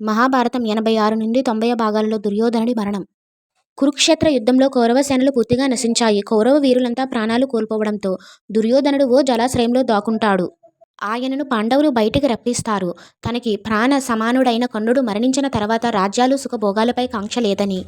మహాభారతం ఎనభై ఆరు నుండి తొంభై భాగాలలో దుర్యోధనుడి మరణం. కురుక్షేత్ర యుద్ధంలో కౌరవ సేనలు పూర్తిగా నశించాయి. కౌరవ వీరులంతా ప్రాణాలు కోల్పోవడంతో దుర్యోధనుడు ఓ జలాశ్రయంలో దాక్కుంటాడు. ఆయనను పాండవులు బయటికి రప్పిస్తారు. తనకి ప్రాణ సమానుడైన కర్ణుడు మరణించిన తర్వాత రాజ్యాలు సుఖభోగాలపై కాంక్ష లేదని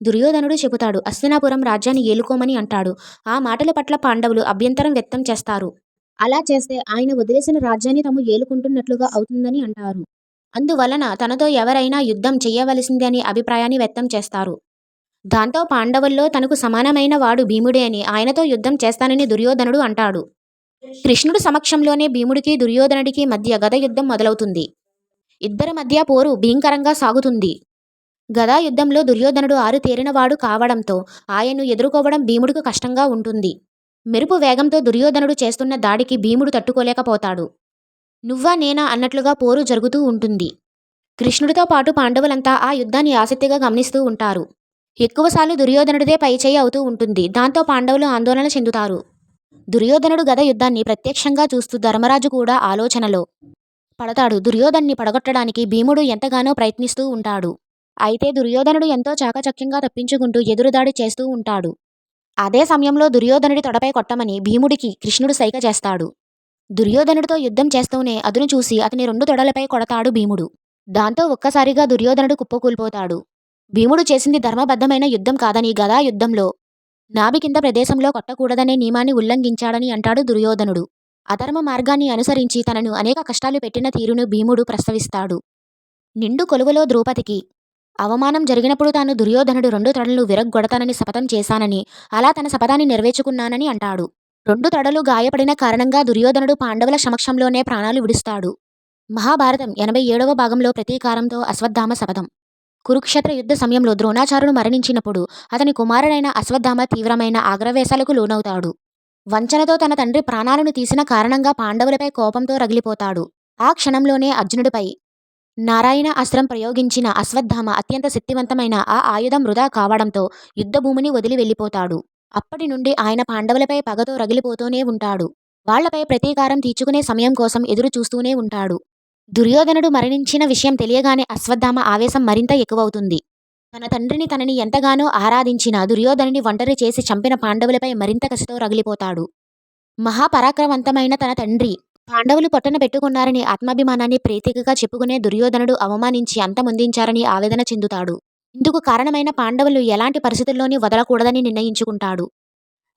దుర్యోధనుడు చెబుతాడు. అస్తినాపురం రాజ్యాన్ని ఏలుకోమని అంటాడు. ఆ మాటల పట్ల పాండవులు అభ్యంతరం వ్యక్తం చేస్తారు. అలా చేస్తే ఆయన వదిలేసిన రాజ్యాన్ని తాము ఏలుకుంటున్నట్లుగా అవుతుందని అంటారు. అందువలన తనతో ఎవరైనా యుద్ధం చేయవలసిందే అనే అభిప్రాయాన్ని వ్యక్తం చేస్తారు. దాంతో పాండవుల్లో తనకు సమానమైన వాడు భీముడే అని ఆయనతో యుద్ధం చేస్తానని దుర్యోధనుడు అంటాడు. కృష్ణుడు సమక్షంలోనే భీముడికి దుర్యోధనుడికి మధ్య గద యుద్ధం మొదలవుతుంది. ఇద్దరి మధ్య పోరు భీంకరంగా సాగుతుంది. గదా యుద్ధంలో దుర్యోధనుడు ఆరు తేరినవాడు కావడంతో ఆయన్ను ఎదుర్కోవడం భీముడికి కష్టంగా ఉంటుంది. మెరుపు వేగంతో దుర్యోధనుడు చేస్తున్న దాడికి భీముడు తట్టుకోలేకపోతాడు. నువ్వా నేనా అన్నట్లుగా పోరు జరుగుతూ ఉంటుంది. కృష్ణుడితో పాటు పాండవులంతా ఆ యుద్ధాన్ని ఆసక్తిగా గమనిస్తూ ఉంటారు. ఎక్కువసార్లు దుర్యోధనుడిదే పైచేయి అవుతూ ఉంటుంది. దాంతో పాండవులు ఆందోళన చెందుతారు. దుర్యోధనుడు గద యుద్ధాన్ని ప్రత్యక్షంగా చూస్తూ ధర్మరాజు కూడా ఆలోచనలో పడతాడు. దుర్యోధన్ని పడగొట్టడానికి భీముడు ఎంతగానో ప్రయత్నిస్తూ ఉంటాడు. అయితే దుర్యోధనుడు ఎంతో చాకచక్యంగా తప్పించుకుంటూ ఎదురుదాడి చేస్తూ ఉంటాడు. అదే సమయంలో దుర్యోధనుడి తొడపై కొట్టమని భీముడికి కృష్ణుడు సైక చేస్తాడు. దుర్యోధనుడితో యుద్ధం చేస్తూనే అదును చూసి అతని రెండు తొడలపై కొడతాడు భీముడు. దాంతో ఒక్కసారిగా దుర్యోధనుడు కుప్పకూలిపోతాడు. భీముడు చేసింది ధర్మబద్ధమైన యుద్ధం కాదని గదా యుద్ధంలో నాభి కింద ప్రదేశంలో కొట్టకూడదనే నియమాన్ని ఉల్లంఘించాడని అంటాడు దుర్యోధనుడు. అధర్మ మార్గాన్ని అనుసరించి తనను అనేక కష్టాలు పెట్టిన తీరును భీముడు ప్రస్తవిస్తాడు నిండు కొలువలో ద్రౌపదికి అవమానం జరిగినప్పుడు తాను దుర్యోధనుడు రెండు తడలు విరగ్గొడతానని శపథం చేశానని అలా తన శపథాన్ని నెరవేర్చుకున్నానని అంటాడు. రెండు తడలు గాయపడిన కారణంగా దుర్యోధనుడు పాండవుల సమక్షంలోనే ప్రాణాలు విడుస్తాడు. మహాభారతం ఎనభై ఏడవ భాగంలో ప్రతీకారంతో అశ్వత్థామ శపథం. కురుక్షేత్ర యుద్ధ సమయంలో ద్రోణాచారుడు మరణించినప్పుడు అతని కుమారుడైన అశ్వత్థామ తీవ్రమైన ఆగ్రవేశాలకు లోనవుతాడు. వంచనతో తన తండ్రి ప్రాణాలను తీసిన కారణంగా పాండవులపై కోపంతో రగిలిపోతాడు. ఆ క్షణంలోనే అర్జునుడిపై నారాయణ అస్త్రం ప్రయోగించిన అశ్వత్థామ అత్యంత శక్తివంతమైన ఆ ఆయుధం వృధా కావడంతో యుద్ధభూమిని వదిలి వెళ్ళిపోతాడు. అప్పటి నుండి ఆయన పాండవులపై పగతో రగిలిపోతూనే ఉంటాడు. వాళ్ళపై ప్రతీకారం తీర్చుకునే సమయం కోసం ఎదురు చూస్తూనే ఉంటాడు. దుర్యోధనుడు మరణించిన విషయం తెలియగానే అశ్వత్థామ ఆవేశం మరింత ఎక్కువవుతుంది. తన తండ్రిని తనని ఎంతగానో ఆరాధించిన దుర్యోధనుని ఒంటరి చేసి చంపిన పాండవులపై మరింత కసితో రగిలిపోతాడు. మహాపరాక్రమవంతమైన తన తండ్రి పాండవులు పొట్టన పెట్టుకున్నారని ఆత్మాభిమానాన్ని ప్రీతికగా చెప్పుకునే దుర్యోధనుడు అవమానించి అంతమొందించారని ఆవేదన చెందుతాడు. ఇందుకు కారణమైన పాండవులు ఎలాంటి పరిస్థితుల్లోని వదలకూడదని నిర్ణయించుకుంటాడు.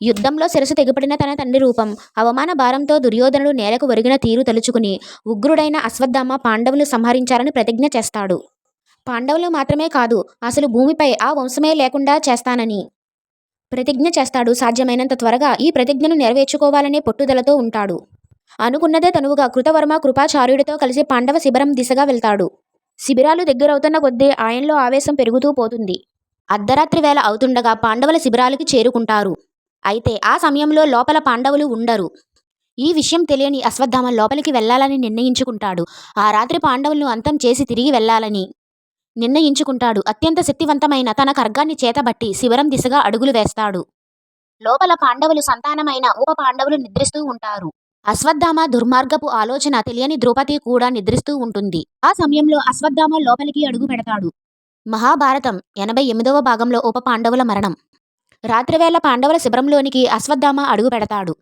యుద్ధంలో శిరసు తెగిపడిన తన తండ్రి రూపం అవమాన భారంతో దుర్యోధనుడు నేలకు ఒరిగిన తీరు తలుచుకుని ఉగ్రుడైన అశ్వత్థామ పాండవులు సంహరించాలని ప్రతిజ్ఞ చేస్తాడు. పాండవులు మాత్రమే కాదు అసలు భూమిపై ఆ వంశమే లేకుండా చేస్తానని ప్రతిజ్ఞ చేస్తాడు. సాధ్యమైనంత త్వరగా ఈ ప్రతిజ్ఞను నెరవేర్చుకోవాలనే పట్టుదలతో ఉంటాడు. అనుకున్నదే తనువుగా కృతవర్మ కృపాచార్యుడితో కలిసి పాండవ శిబిరం దిశగా వెళ్తాడు. శిబిరాలు దగ్గరవుతున్న కొద్దీ ఆయనలో ఆవేశం పెరుగుతూ పోతుంది. అర్ధరాత్రి వేళ అవుతుండగా పాండవుల శిబిరాలకి చేరుకుంటారు. అయితే ఆ సమయంలో లోపల పాండవులు ఉండరు. ఈ విషయం తెలియని అశ్వత్థామ లోపలికి వెళ్ళాలని నిర్ణయించుకుంటాడు. ఆ రాత్రి పాండవులను అంతం చేసి తిరిగి వెళ్ళాలని నిర్ణయించుకుంటాడు. అత్యంత శక్తివంతమైన తన ఖర్గాన్ని చేతబట్టి శిబిరం దిశగా అడుగులు వేస్తాడు. లోపల పాండవులు సంతానమైన ఉప పాండవులు నిద్రిస్తూ ఉంటారు. అశ్వత్థామ దుర్మార్గపు ఆలోచన తెలియని ద్రౌపది కూడా నిద్రిస్తూ ఉంటుంది. ఆ సమయంలో అశ్వత్థామ లోపలికి అడుగు పెడతాడు. మహాభారతం ఎనభై ఎనిమిదవ భాగంలో ఉప పాండవుల మరణం. రాత్రివేళ పాండవుల శిబిరంలోనికి అశ్వత్థామ అడుగు పెడతాడు.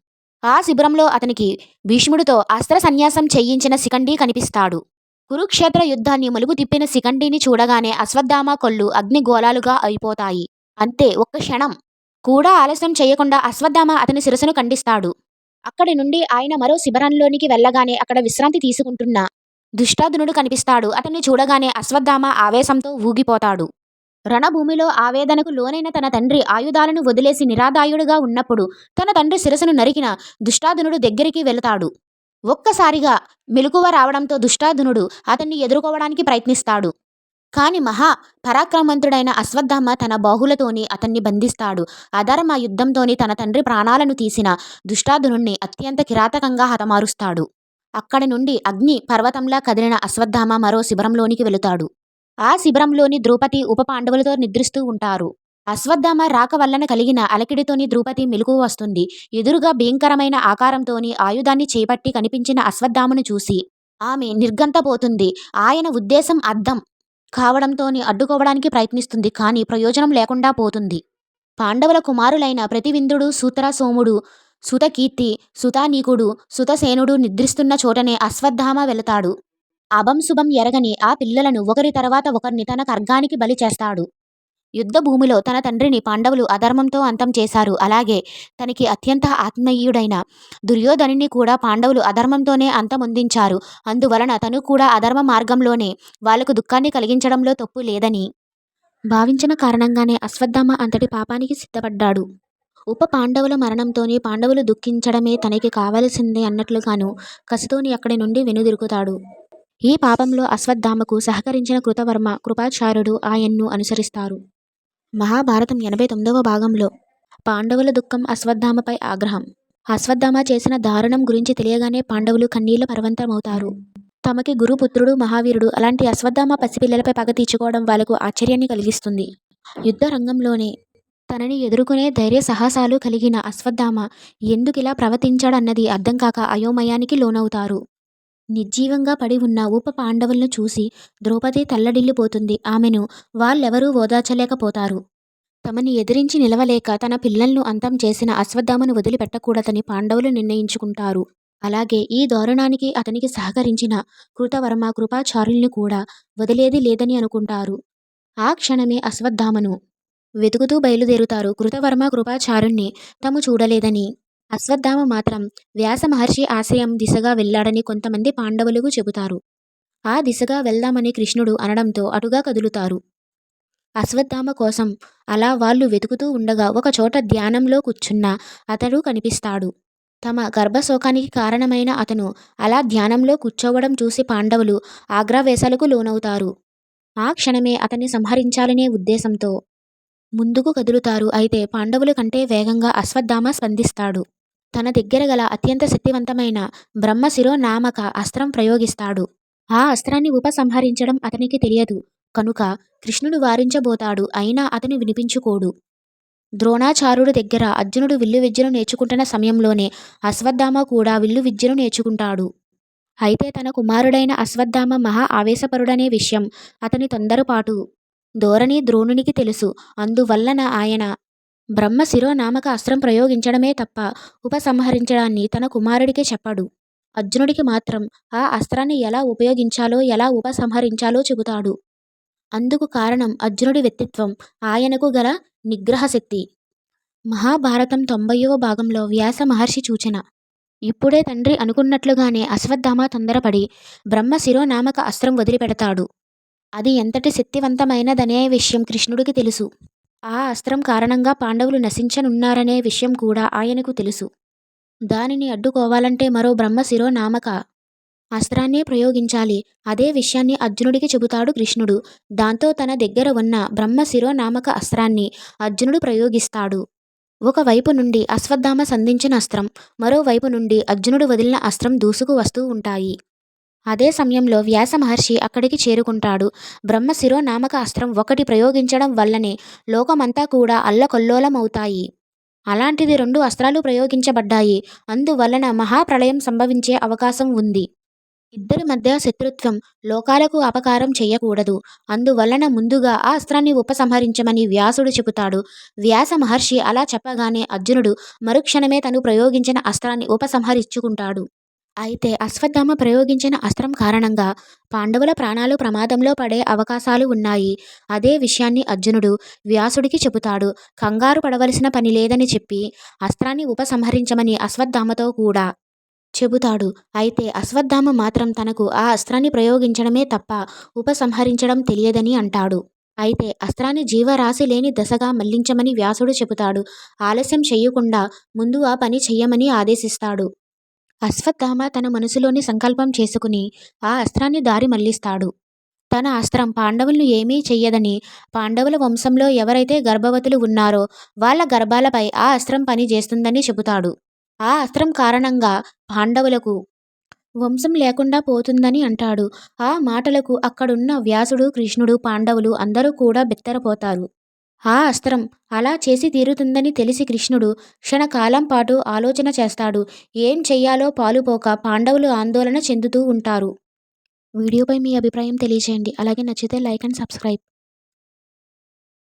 ఆ శిబిరంలో అతనికి భీష్ముడితో అస్త్ర సన్యాసం చేయించిన శిఖండి కనిపిస్తాడు. కురుక్షేత్ర యుద్ధాన్ని మలుగు తిప్పిన శిఖండిని చూడగానే అశ్వత్థామ కొళ్ళు అగ్నిగోళాలుగా అయిపోతాయి. అంతే ఒక్క క్షణం. కూడా ఆలస్యం చేయకుండా అశ్వత్థామ అతని శిరసును ఖండిస్తాడు. అక్కడి నుండి ఆయన మరో శిబిరంలోనికి వెళ్ళగానే అక్కడ విశ్రాంతి తీసుకుంటున్న దుష్టాదునుడు కనిపిస్తాడు. అతన్ని చూడగానే అశ్వత్థామ ఆవేశంతో ఊగిపోతాడు. రణభూమిలో ఆవేదనకు లోనైన తన తండ్రి ఆయుధాలను వదిలేసి నిరాదాయుడుగా ఉన్నప్పుడు తన తండ్రి శిరసును నరికిన దుష్టాదునుడు దగ్గరికి వెళతాడు. ఒక్కసారిగా మెలకువ రావడంతో దుష్టాదునుడు అతన్ని ఎదుర్కోవడానికి ప్రయత్నిస్తాడు. కాని మహా పరాక్రమంతుడైన అశ్వత్థామ తన బాహులతోని అతన్ని బంధిస్తాడు. అధర్మ యుద్ధంతోని తన తండ్రి ప్రాణాలను తీసిన దుష్టాదునుణ్ణి అత్యంత కిరాతకంగా హతమారుస్తాడు. అక్కడి నుండి అగ్ని పర్వతంలా కదిలిన అశ్వత్థామ మరో శిబిరంలోనికి వెళుతాడు. ఆ శిబిరంలోని ద్రౌపది ఉప పాండవులతో నిద్రిస్తూ ఉంటారు. అశ్వత్థామ రాక వల్లన కలిగిన అలకిడితోని ద్రౌపది మెలకువ వస్తుంది. ఎదురుగా భయంకరమైన ఆకారంతోని ఆయుధాన్ని చేపట్టి కనిపించిన అశ్వత్థామను చూసి ఆమె నిర్గంతపోతుంది ఆయన ఉద్దేశం అర్థం. కావడంతోని అడ్డుకోవడానికి ప్రయత్నిస్తుంది కానీ ప్రయోజనం లేకుండా పోతుంది. పాండవుల కుమారులైన ప్రతివిందుడు సూత్ర సోముడు సుతకీర్తి సుతానీకుడు సుతసేనుడు నిద్రిస్తున్న చోటనే అశ్వత్థామ వెళతాడు. అభం శుభం ఎరగని ఆ పిల్లలను ఒకరి తర్వాత ఒకరిని తన ఖర్గానికి బలి చేస్తాడు. యుద్ధభూమిలో తన తండ్రిని పాండవులు అధర్మంతో అంతం చేశారు. అలాగే తనకి అత్యంత ఆత్మీయుడైన దుర్యోధనుని కూడా పాండవులు అధర్మంతోనే అంతమొందించారు. అందువలన తను కూడా అధర్మ మార్గంలోనే వాళ్ళకు దుఃఖాన్ని కలిగించడంలో తప్పు లేదని భావించిన కారణంగానే అశ్వత్థామ అంతటి పాపానికి సిద్ధపడ్డాడు. ఉప పాండవుల మరణంతోనే పాండవులు దుఃఖించడమే తనకి కావలసింది అన్నట్లుగాను కసితోని అక్కడి నుండి వెనుదిరుగుతాడు ఈ పాపంలో అశ్వత్థామకు సహకరించిన కృతవర్మ కృపాచార్యుడు ఆయన్ను అనుసరిస్తారు. మహాభారతం ఎనభై తొమ్మిదవ భాగంలో పాండవుల దుఃఖం అశ్వత్థామపై ఆగ్రహం. అశ్వత్థామ చేసిన దారుణం గురించి తెలియగానే పాండవులు కన్నీళ్ళ పర్వంతమవుతారు. తమకి గురుపుత్రుడు మహావీరుడు అలాంటి అశ్వత్థామ పసిపిల్లలపై పగ తీర్చుకోవడం వాళ్ళకు ఆశ్చర్యాన్ని కలిగిస్తుంది. యుద్ధ రంగంలోనే తనని ఎదుర్కొనే ధైర్య సాహసాలు కలిగిన అశ్వత్థామ ఎందుకిలా ప్రవర్తించాడన్నది అర్థం కాక అయోమయానికి లోనవుతారు. నిర్జీవంగా పడి ఉన్న ఉప పాండవులను చూసి ద్రౌపది తల్లడిల్లిపోతుంది. ఆమెను వాళ్ళెవరూ ఓదార్చలేకపోతారు. తమని ఎదిరించి నిలవలేక తన పిల్లలను అంతం చేసిన అశ్వత్థామను వదిలిపెట్టకూడదని పాండవులు నిర్ణయించుకుంటారు. అలాగే ఈ దారుణానికి అతనికి సహకరించిన కృతవర్మ కృపాచార్యుల్ని కూడా వదిలేది లేదని అనుకుంటారు. ఆ క్షణమే అశ్వత్థామను వెతుకుతూ బయలుదేరుతారు. కృతవర్మ కృపాచారుణ్ణి తాము చూడలేదని అశ్వత్థామ మాత్రం వ్యాస మహర్షి ఆశయం దిశగా వెళ్ళాడని కొంతమంది పాండవులకు చెబుతారు. ఆ దిశగా వెళ్దామని కృష్ణుడు అనడంతో అటుగా కదులుతారు. అశ్వత్థామ కోసం అలా వాళ్ళు వెతుకుతూ ఉండగా ఒక చోట ధ్యానంలో కూర్చున్న అతడు కనిపిస్తాడు. తమ గర్భశోకానికి కారణమైన అతను అలా ధ్యానంలో కూర్చోవడం చూసి పాండవులు ఆగ్రావేశాలకు లోనవుతారు. ఆ క్షణమే అతన్ని సంహరించాలనే ఉద్దేశంతో ముందుకు కదులుతారు. అయితే పాండవుల కంటే వేగంగా అశ్వత్థామ స్పందిస్తాడు. తన దగ్గర గల అత్యంత శక్తివంతమైన బ్రహ్మశిరో నామక అస్త్రం ప్రయోగిస్తాడు. ఆ అస్త్రాన్ని ఉపసంహరించడం అతనికి తెలియదు. కనుక కృష్ణుడు వారించబోతాడు. అయినా అతను వినిపించుకోడు. ద్రోణాచార్యుడి దగ్గర అర్జునుడు విల్లు విద్యను నేర్చుకుంటున్న సమయంలోనే అశ్వత్థామ కూడా విల్లు విద్యను నేర్చుకుంటాడు. అయితే తన కుమారుడైన అశ్వత్థామ మహా ఆవేశపరుడనే విషయం అతని తొందరపాటు. ధోరణి ద్రోణునికి తెలుసు. అందువల్లన ఆయన బ్రహ్మ శిరోనామక అస్త్రం ప్రయోగించడమే తప్ప ఉపసంహరించడాన్ని తన కుమారుడికి చెప్పడు. అర్జునుడికి మాత్రం ఆ అస్త్రాన్ని ఎలా ఉపయోగించాలో ఎలా ఉపసంహరించాలో చెబుతాడు. అందుకు కారణం అర్జునుడి వ్యక్తిత్వం ఆయనకు గల నిగ్రహశక్తి. మహాభారతం తొంభైవ భాగంలో వ్యాస మహర్షి సూచన. ఇప్పుడే తండ్రి అనుకున్నట్లుగానే అశ్వత్థామ తొందరపడి బ్రహ్మ శిరోనామక అస్త్రం వదిలిపెడతాడు. అది ఎంతటి శక్తివంతమైనదనే విషయం కృష్ణుడికి తెలుసు. ఆ అస్త్రం కారణంగా పాండవులు నశించనున్నారనే విషయం కూడా ఆయనకు తెలుసు. దానిని అడ్డుకోవాలంటే మరో బ్రహ్మ శిరోనామక అస్త్రాన్నే ప్రయోగించాలి. అదే విషయాన్ని అర్జునుడికి చెబుతాడు కృష్ణుడు. దాంతో తన దగ్గర ఉన్న బ్రహ్మ శిరోనామక అస్త్రాన్ని అర్జునుడు ప్రయోగిస్తాడు. ఒకవైపు నుండి అశ్వత్థామ సంధించిన అస్త్రం మరోవైపు నుండి అర్జునుడు వదిలిన అస్త్రం దూసుకు వస్తూ ఉంటాయి. అదే సమయంలో వ్యాస మహర్షి అక్కడికి చేరుకుంటాడు. బ్రహ్మ శిరోనామక అస్త్రం ఒకటి ప్రయోగించడం వల్లనే లోకమంతా కూడా అల్లకొల్లోలమవుతాయి. అలాంటిది రెండు అస్త్రాలు ప్రయోగించబడ్డాయి. అందువలన మహాప్రళయం సంభవించే అవకాశం ఉంది. ఇద్దరి మధ్య శత్రుత్వం లోకాలకు అపకారం చేయకూడదు. అందువలన ముందుగా ఆ అస్త్రాన్ని ఉపసంహరించమని వ్యాసుడు చెబుతాడు. వ్యాస మహర్షి అలా చెప్పగానే అర్జునుడు మరుక్షణమే తను ప్రయోగించిన అస్త్రాన్ని ఉపసంహరించుకుంటాడు. అయితే అశ్వత్థామ ప్రయోగించిన అస్త్రం కారణంగా పాండవుల ప్రాణాలు ప్రమాదంలో పడే అవకాశాలు ఉన్నాయి. అదే విషయాన్ని అర్జునుడు వ్యాసుడికి చెబుతాడు. కంగారు పడవలసిన పని లేదని చెప్పి అస్త్రాన్ని ఉపసంహరించమని అశ్వత్థామతో కూడా చెబుతాడు. అయితే అశ్వత్థామ మాత్రం తనకు ఆ అస్త్రాన్ని ప్రయోగించడమే తప్ప ఉపసంహరించడం తెలియదని అంటాడు. అయితే అస్త్రాన్ని జీవరాశి లేని దశగా మళ్ళించమని వ్యాసుడు చెబుతాడు. ఆలస్యం చెయ్యకుండా ముందు ఆ పని చెయ్యమని ఆదేశిస్తాడు. అశ్వత్థామ తన మనసులోని సంకల్పం చేసుకుని ఆ అస్త్రాన్ని దారి మళ్ళిస్తాడు తన అస్త్రం పాండవులను ఏమీ చెయ్యదని పాండవుల వంశంలో ఎవరైతే గర్భవతులు ఉన్నారో వాళ్ళ గర్భాలపై ఆ అస్త్రం పని చేస్తుందని చెబుతాడు. ఆ అస్త్రం కారణంగా పాండవులకు వంశం లేకుండా పోతుందని అంటాడు. ఆ మాటలకు అక్కడున్న వ్యాసుడు కృష్ణుడు పాండవులు అందరూ కూడా బెత్తరపోతారు. ఆ అస్త్రం అలా చేసి తీరుతుందని తెలిసి కృష్ణుడు క్షణకాలం పాటు ఆలోచన చేస్తాడు. ఏం చెయ్యాలో పాలుపోక పాండవులు ఆందోళన చెందుతూ ఉంటారు. వీడియోపై మీ అభిప్రాయం తెలియజేయండి అలాగే నచ్చితే లైక్ అండ్ సబ్స్క్రైబ్.